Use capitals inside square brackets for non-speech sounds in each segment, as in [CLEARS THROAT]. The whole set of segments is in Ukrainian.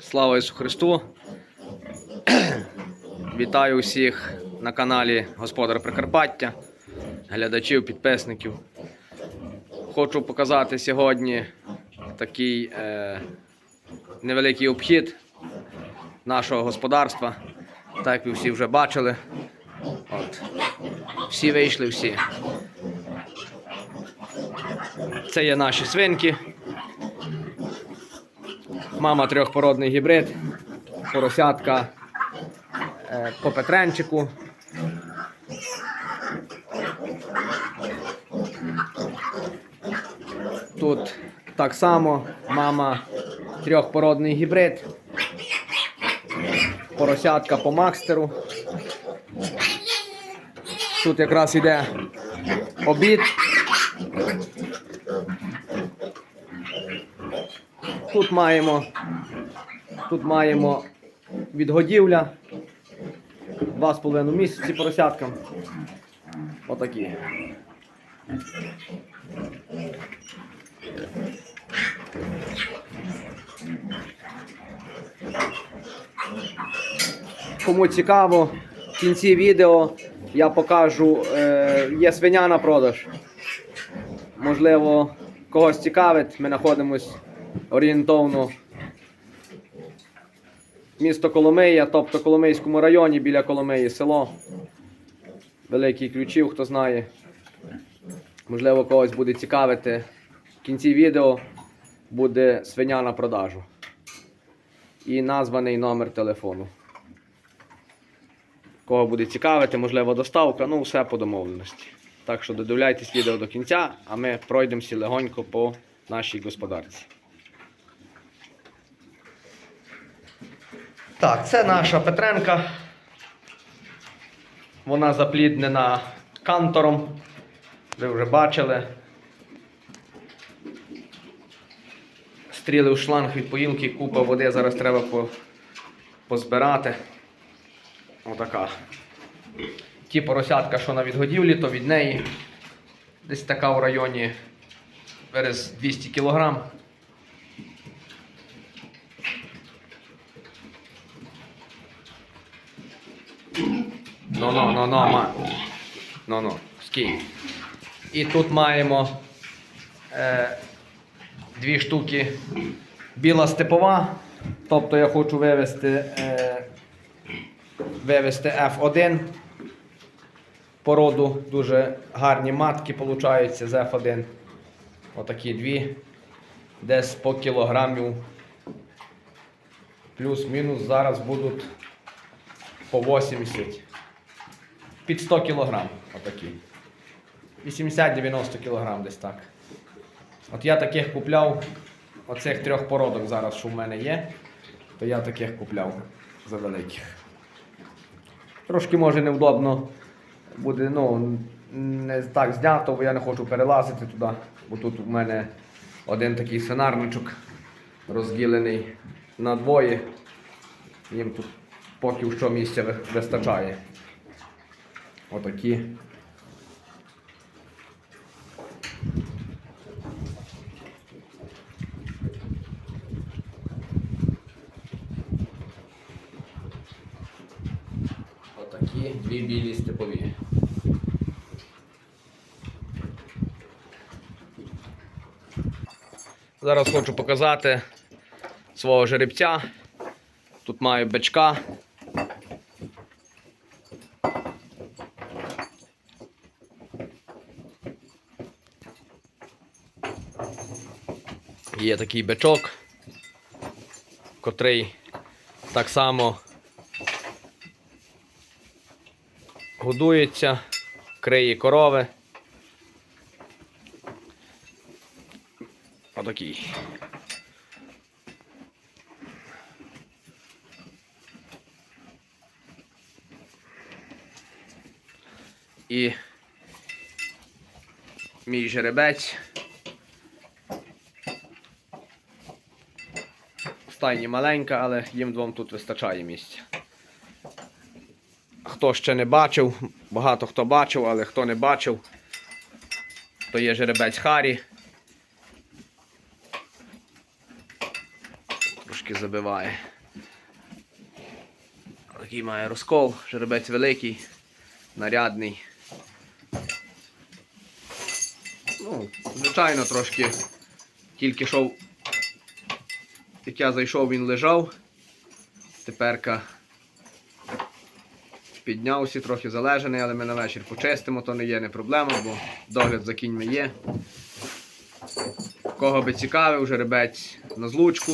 Слава Ісусу Христу! [CLEARS THROAT] Вітаю усіх на каналі Господар Прикарпаття, глядачів, підписників. Хочу показати сьогодні такий е, невеликий обхід нашого господарства. Так як ви всі вже бачили. От. Всі вийшли, всі. Це є наші свинки. Мама трьохпородний гібрид, поросятка е, по Петренчику. Тут так само мама трьохпородний гібрид, поросятка по Макстеру. Тут якраз іде обід. Тут маємо, тут маємо відгодівля. Два з половиною місяці поросяткам. Отакі. Кому цікаво, в кінці відео я покажу, е, є свиня на продаж. Можливо, когось цікавить, ми знаходимось орієнтовно місто Коломия, тобто Коломийському районі біля Коломиї село. Великий ключів, хто знає. Можливо, когось буде цікавити. В кінці відео буде свиня на продажу. І названий номер телефону. Кого буде цікавити, можливо, доставка, ну все по домовленості. Так що додивляйтесь відео до кінця, а ми пройдемося легонько по нашій господарці. Так, це наша Петренка. Вона запліднена кантором. Ви вже бачили. Стріли у шланг від поїлки, купа води, зараз треба по, позбирати. Отака. Ті поросятка, що на відгодівлі, то від неї. Десь така у районі перез 200 кг. Ну, ма. Ну, ну, скій. І тут маємо е, дві штуки біла степова. Тобто я хочу вивести, е, вивести F1 породу. Дуже гарні матки получаються з F1. Отакі дві. Десь по кілограмів. Плюс-мінус зараз будуть по 80. Під 100 кілограм. Отакі. 80-90 кілограм десь так. От я таких купляв, оцих трьох породок зараз, що в мене є, то я таких купляв за великих. Трошки може невдобно буде, ну, не так знято, бо я не хочу перелазити туди, бо тут у мене один такий свинарничок розділений на двоє. Їм тут поки що місця вистачає. Отакі. Отакі дві білі степові. Зараз хочу показати свого жеребця. Тут маю бичка. Є такий бичок, котрий так само годується, криє корови. Отакий. І мій жеребець. Стайні маленька, але їм двом тут вистачає місця. Хто ще не бачив, багато хто бачив, але хто не бачив, то є жеребець Харі. трошки забиває. Такий має розкол, жеребець великий, нарядний. Ну, звичайно, трошки тільки йшов, як я зайшов, він лежав. Теперка піднявся, трохи залежаний, але ми на вечір почистимо, то не є не проблема, бо догляд за кіньми є. Кого би цікавив, жеребець на злучку,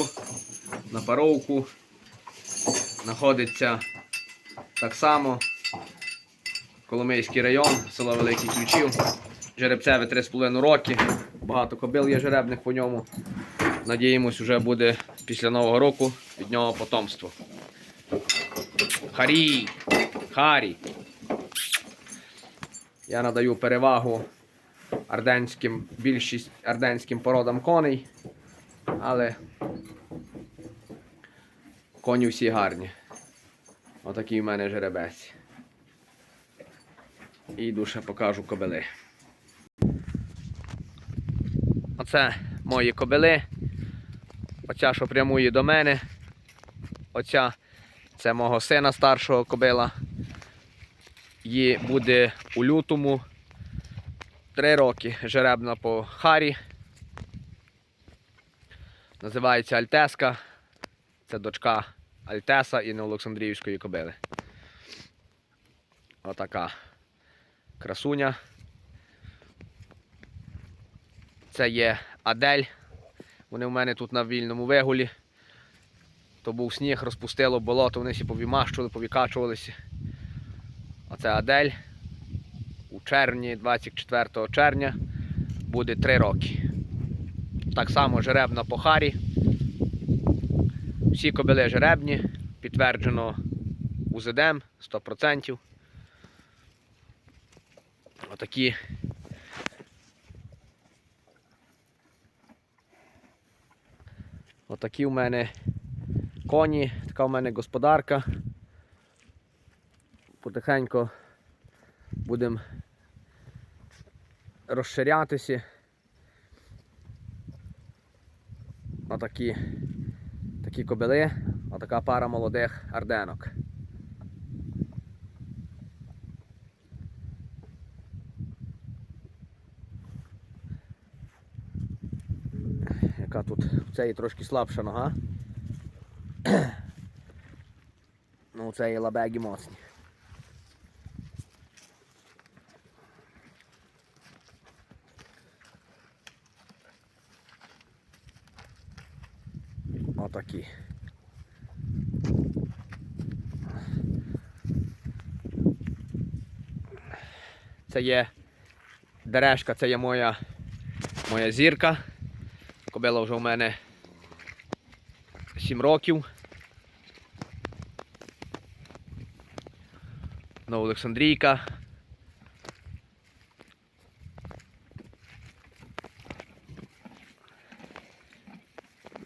на паровку. Знаходиться так само. Коломийський район, село Великий Ключів. Жеребцеві 3,5 роки. Багато кобил є жеребних по ньому. Надіємось, вже буде після Нового року від нього потомство. Харі! Харі! Я надаю перевагу арденським, більшість арденським породам коней, але коні всі гарні. Отакий в мене жеребець. І йду покажу кобили. Оце мої кобили. Оця, що прямує до мене. Оця це мого сина старшого кобила. Їй буде у лютому. Три роки жеребна по Харі. Називається Альтеска. Це дочка Альтеса і Олександрівської кобили. Отака красуня. Це є Адель. Вони в мене тут на вільному вигулі. То був сніг, розпустило болото, вони всі повімащували, повікачувалися. Оце Адель. У червні, 24 червня, буде 3 роки. Так само жеребна по Харі. Всі кобили жеребні, підтверджено УЗДМ 100%. Отакі. Отакі в мене коні, така в мене господарка. Потихенько будемо розширятися. Отакі такі кобили, отака пара молодих арденок. Тут трошки слабша нога. [CLEARS THROAT] Ну, у цієї лабегі моцні. Отакі. Це є дерешка, це є моя, моя зірка. Кобила вже у мене 7 років. Новоолександрійка.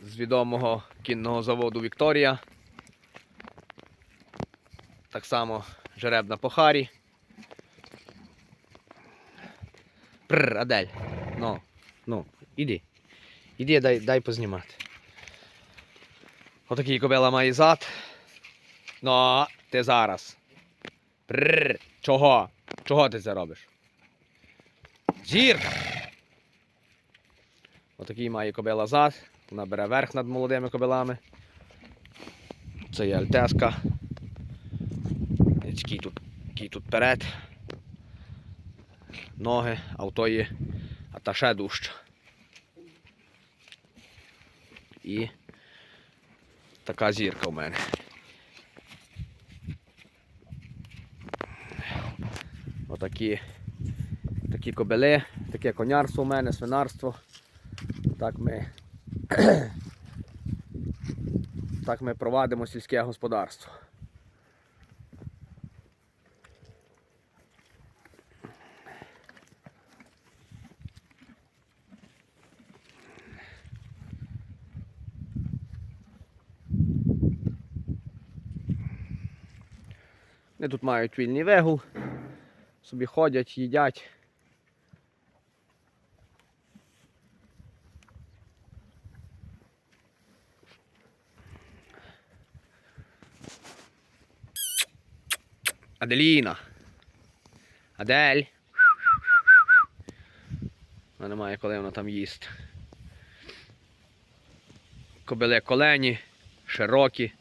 З відомого кінного заводу Вікторія. Так само жеребна по Харі. Пррр, Адель. Ну, ну, іди. Іди, дай, дай познімати. Отакий кобила має зад. Ну, ти зараз. Прррр. Чого? Чого ти це робиш? Зірка! Отакий має кобила зад. Вона бере верх над молодими кобилами. Це є альтеска. Який тут, який тут перед. Ноги, а в тої аташе І така зірка в мене. Отакі такі кобели, таке конярство у мене, свинарство. Так ми, [CLEARS THROAT] так ми провадимо сільське господарство. Вони тут мають вільний вигул, собі ходять, їдять. Аделіна. Адель. Вона немає коли вона там їсть. Кобили колені, широкі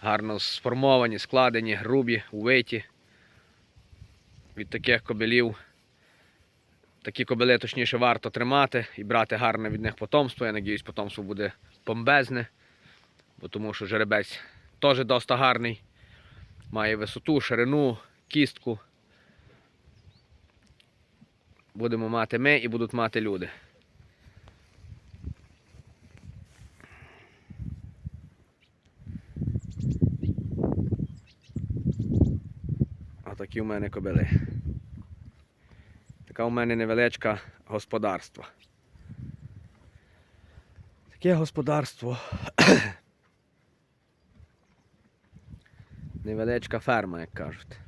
гарно сформовані, складені, грубі, увиті. Від таких кобилів. Такі кобили, точніше, варто тримати і брати гарне від них потомство. Я надіюсь, потомство буде бомбезне, бо тому що жеребець теж доста гарний. Має висоту, ширину, кістку. Будемо мати ми і будуть мати люди. А такі у мене кобили. Така у мене невеличка господарство. Таке господарство. [COUGHS] Невеличка ферма, як кажуть.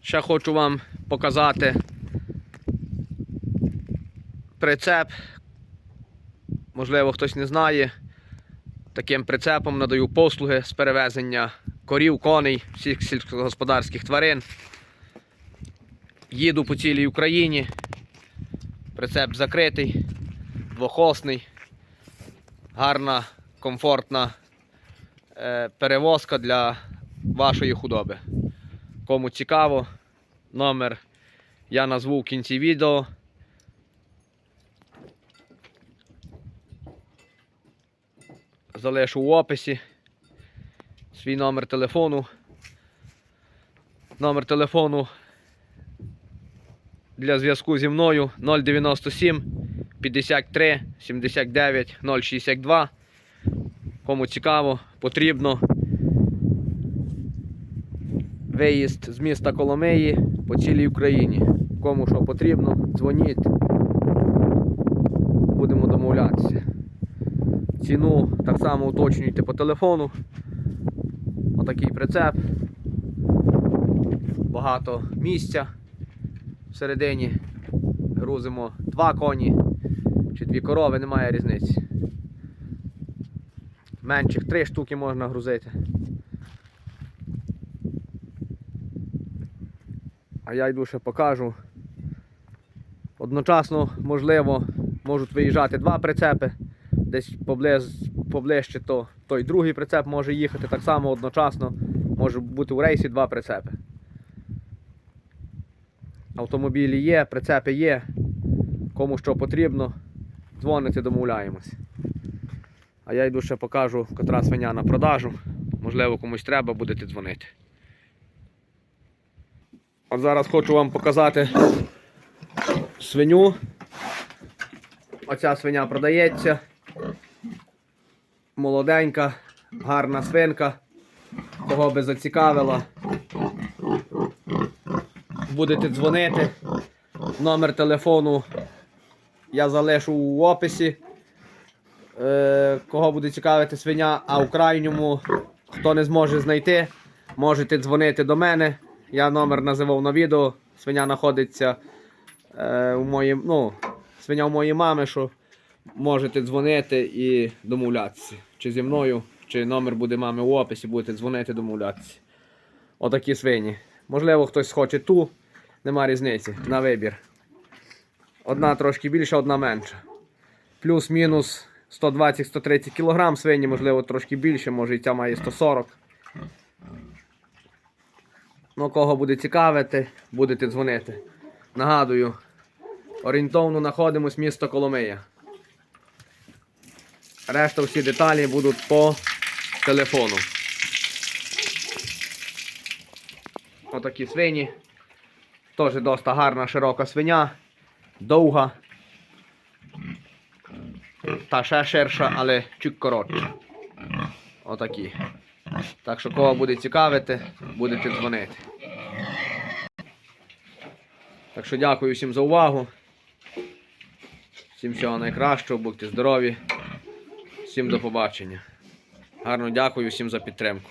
Ще хочу вам показати прицеп. Можливо, хтось не знає. Таким прицепом надаю послуги з перевезення корів, коней, всіх сільськогосподарських тварин. Їду по цілій Україні. Прицеп закритий, двохосний, гарна, комфортна е, перевозка для вашої худоби. Кому цікаво, номер я назву в кінці відео. Залишу в описі свій номер телефону. Номер телефону для зв'язку зі мною 097 53 79 062. Кому цікаво, потрібно. Виїзд з міста Коломиї по цілій Україні. Кому що потрібно, дзвоніть. Будемо домовлятися. Ціну так само уточнюйте по телефону. Отакий прицеп. Багато місця всередині. Грузимо два коні чи дві корови, немає різниці. Менших три штуки можна грузити. А я йду ще покажу. Одночасно, можливо, можуть виїжджати два прицепи. Десь поближ, поближче, то той другий прицеп може їхати так само одночасно. Може бути у рейсі два прицепи. Автомобілі є, прицепи є. Кому що потрібно, дзвоните, домовляємось. А я йду ще покажу, котра свиня на продажу. Можливо, комусь треба, будете дзвонити. От зараз хочу вам показати свиню. Оця свиня продається. Молоденька, гарна свинка. Кого би зацікавила. Будете дзвонити. Номер телефону я залишу в описі. Е, кого буде цікавити свиня, а в крайньому, хто не зможе знайти, можете дзвонити до мене. Я номер називав на відео. Свиня знаходиться е, у моїй, ну, свиня у моєї мами, що можете дзвонити і домовлятися. Чи зі мною, чи номер буде мами в описі, будете дзвонити, домовлятися. Отакі свині. Можливо, хтось хоче ту, нема різниці на вибір. Одна трошки більша, одна менша. Плюс-мінус 120-130 кг свині, можливо, трошки більше, може і ця має 140 Ну, кого буде цікавити, будете дзвонити. Нагадую, орієнтовно знаходимось місто Коломия. Решта всі деталі будуть по телефону. Отакі свині. Теж доста гарна широка свиня, довга. Та ще ширша, але чуть коротша. Отакі. Так що кого буде цікавити, будете дзвонити. Так що дякую всім за увагу. Всім всього найкращого, будьте здорові. Всім до побачення. Гарно дякую всім за підтримку.